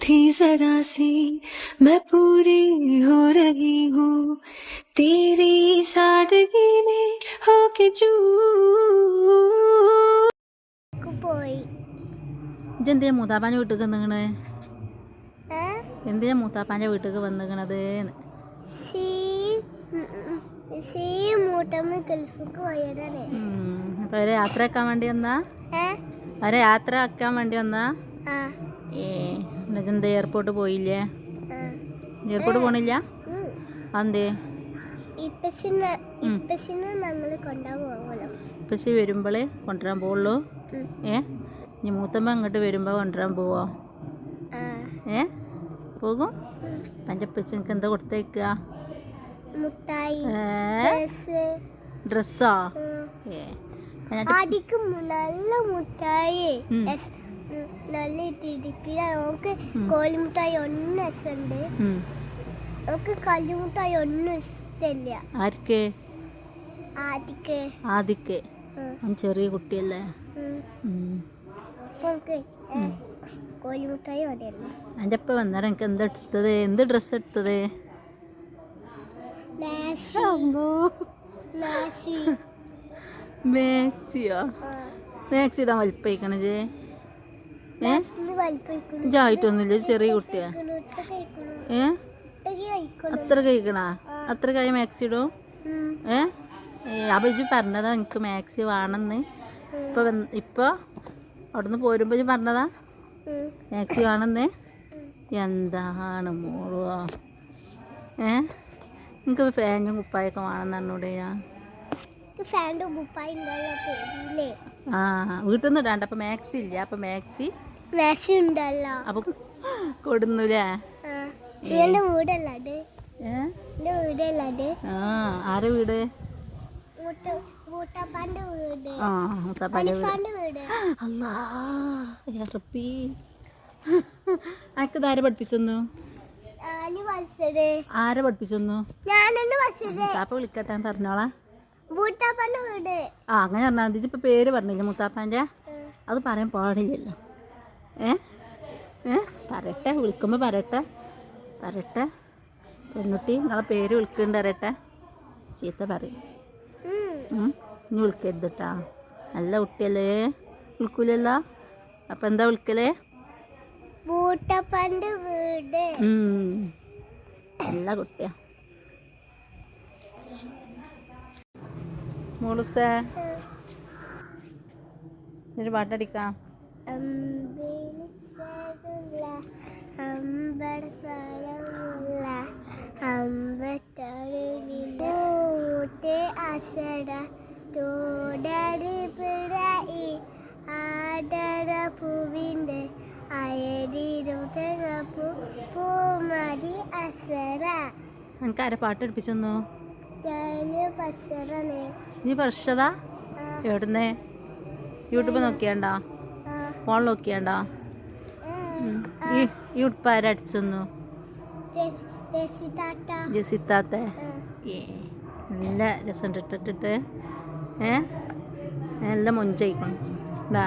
थी जरा सी मैं पूरी हो रही हूँ तेरी सादगी में होके चू പോയി ഇജെന്തിയാ മൂത്താപ്പാൻ്റെ വീട്ടിൽ വന്നിക്കണേ ഏ? എന്തിനാ മൂത്താപ്പാൻ്റെ വീട്ടിൽ വന്നിക്കണത് സീ ഉം, ഉം. സീ മൂട്ടമ്മ ഗൾഫിക്ക് പോയതല്ലേ അപ്പോൾ അവരെ യാത്ര ആക്കാൻ വേണ്ടി വന്നാ ഏ അവരെ യാത്ര ആക്കാൻ വേണ്ടി വന്നാ ആ ഏ എന്താ എയർപോർട്ട് പോയില്ലേ? എയർപോർട്ട് പോണില്ല. അതെന്തേ? ഇപ്പശി വരുമ്പോളേ കൊണ്ടുവരാൻ പോവുള്ളൂ. ഏ? ഇനി മൂത്തമ്മ അങ്ങോട്ട് വരുമ്പോൾ കൊണ്ടുവരാൻ പോവോ? ഏ? പോകും? പഞ്ചപ്പച്ച എനിക്ക് എന്താ കൊടുത്തേക്കുക ഡ്രസ് ഡ്രസ്സോ. ഏ. നല്ല മുട്ടായി. നല്ല ഇട്ടിരിക്കുക നമുക്ക് ഉം. കോഴിമുട്ടായി ഒന്നും രസമുണ്ട്. നമുക്ക് കല്ലുമുട്ടായി ഒന്നും ഇഷ്ടമില്ല. ആർക്ക് ആദിക്ക്. ആദിക്ക്. ചെറിയ കുട്ടിയല്ലേ. അപ്പൊ കോഴിമുട്ടായി മതിയല്ലോ. എന്റെ ഒപ്പം വന്നേരം എനിക്ക് എന്താ എടുത്തത്? എന്ത് ഡ്രസ്സ് എടുത്തത്? മാക്സിയോ ആ, മാക്സി ഇടാൻ വലിപ്പയിക്കണ ഏ? ഒരു ചെറിയ കുട്ടിയാ. ഏ? അത്ര കഴിക്കണ? അത്ര കൈ മാക്സി ഇടും? ഏ? അപ്പൊ ഇജ്ജ് പറഞ്ഞതാ എനിക്ക് മാക്സി വേണമെന്ന് ഇപ്പൊ ഇപ്പൊ അവിടുന്ന് പോരുമ്പോ ഇജ്ജ് പറഞ്ഞതാ? മാക്സി വേണമെന്ന് എന്താണ് മോളുവോ ഏ? എനിക്ക് ഫാനും കുപ്പായൊക്കെ വേണമെന്ന് പറഞ്ഞൂടെയാ? ഫാനും പേരില്ലേ ആ വീട്ടിൽ നിന്ന് ഇടാണ്ട്. അപ്പൊ മാക്സി ഇല്ല? അപ്പൊ മാക്സി. മാക്സി ഉണ്ടല്ലോ. അപ്പൊ കൊടുന്നൂലേ ആ ആരെ വീട്? ആ അല്ലാ അനക്ക് ആരെ പഠിപ്പിച്ചെന്നു? ആരെ പഠിപ്പിച്ചെന്നു? അപ്പൊ വിളിക്കട്ടെ പറഞ്ഞോളാ. ആ അങ്ങനെ പറഞ്ഞാൽ മതി. ഇപ്പം പേര് പറഞ്ഞില്ല മുത്താപ്പാന്റെ? അത് പറയാൻ പാടില്ലല്ലോ. ഏ? ഏ? പറയട്ടെ വിളിക്കുമ്പോൾ പറയട്ടെ. പറയട്ടെ. പെൺകുട്ടി നിങ്ങളെ പേര് വിളിക്കുന്നുണ്ട് അറിയട്ടെ ചീത്ത പറയും. ഇനി വിളിക്കരുത് കേട്ടാ നല്ല കുട്ടിയല്ലേ? വിളിക്കൂലല്ലോ? അപ്പം എന്താ വിളിക്കലേ. നല്ല കുട്ടിയാ. മോളുസേ. ഒരു പാട്ടടിക്കാം. അസട തോടരി പിഴയി പൂവിന്റെ എനിക്ക് ആരെ പാട്ട് നീ പറഷതാ എവിടുന്നേ? യൂട്യൂബ് നോക്കിയണ്ട? ഫോൺ നോക്കിയണ്ട? യൂട്യൂബ് ഈ ഈ ഉടുപ്പ് ആരെ അടിച്ചെന്നു ജസിത്താത്തെ നല്ല രസം ഇട്ടിട്ടിട്ട്. ഏ? നല്ല മൊഞ്ചയിക്കണം. ഇതാ.